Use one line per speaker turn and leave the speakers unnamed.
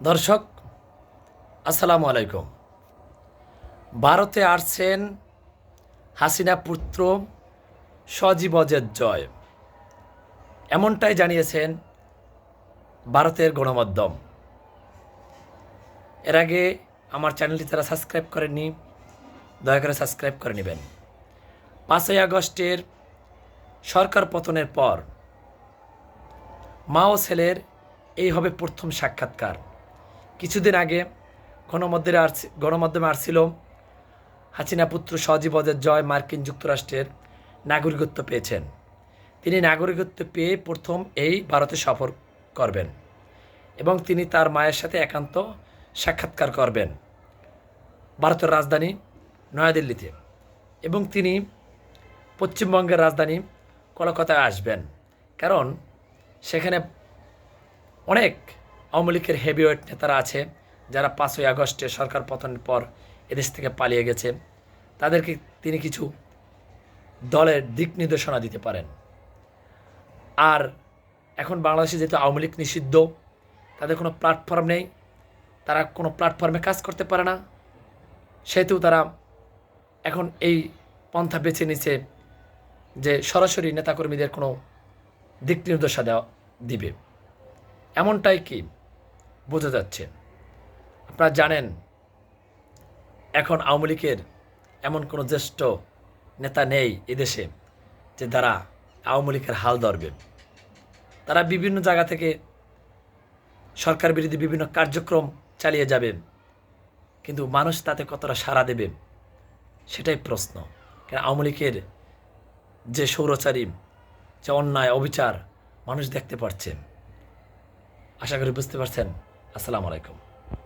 দর্শক, আসসালামু আলাইকুম। ভারতে আসছেন হাসিনা পুত্র সজীব অজের জয়। এমনটাই জানিয়েছেন ভারতের গণমাধ্যম। এর আগে আমার চ্যানেলটি তারা সাবস্ক্রাইব করেননি, দয়া করে সাবস্ক্রাইব করে নেবেন। পাঁচই আগস্টের সরকার পতনের পর মা ও ছেলের এই হবে প্রথম সাক্ষাৎকার। কিছুদিন আগে গণমাধ্যমে আসছি গণমাধ্যমে আসছিল হাসিনা পুত্র সজীব অজের জয় মার্কিন যুক্তরাষ্ট্রের নাগরিকত্ব পেয়েছেন। তিনি নাগরিকত্ব পেয়ে প্রথম এই ভারতে সফর করবেন এবং তিনি তার মায়ের সাথে একান্ত সাক্ষাৎকার করবেন ভারতের রাজধানী নয়াদিল্লিতে এবং তিনি পশ্চিমবঙ্গের রাজধানী কলকাতায় আসবেন। কারণ সেখানে অনেক আওয়ামী লীগের হেভিওয়েট নেতারা আছে, যারা পাঁচই আগস্টে সরকার পতনের পর এদেশ থেকে পালিয়ে গেছে। তাদেরকে তিনি কিছু দলের দিক নির্দেশনা দিতে পারেন। আর এখন বাংলাদেশে যেহেতু আওয়ামী লীগ নিষিদ্ধ, তাদের কোনো প্ল্যাটফর্ম নেই, তারা কোনো প্ল্যাটফর্মে কাজ করতে পারে না। সেহেতু তারা এখন এই পন্থা বেছে নিছে যে সরাসরি নেতাকর্মীদের কোনো দিক নির্দেশনা দেওয়া, দিবে। এমনটাই কি? বোঝা যাচ্ছে। আপনারা জানেন, এখন আওয়ামী লীগের এমন কোনো জ্যেষ্ঠ নেতা নেই এদেশে যে তারা আওয়ামী লীগের হাল ধরবে। তারা বিভিন্ন জায়গা থেকে সরকার বিরোধী বিভিন্ন কার্যক্রম চালিয়ে যাবে, কিন্তু মানুষ তাতে কতটা সাড়া দেবে সেটাই প্রশ্ন। কারণ আওয়ামী লীগের যে সৌরচারী যে অন্যায়, অবিচার মানুষ দেখতে পাচ্ছে আশা করি বুঝতে পারছেন। আসসালামু আলাইকুম।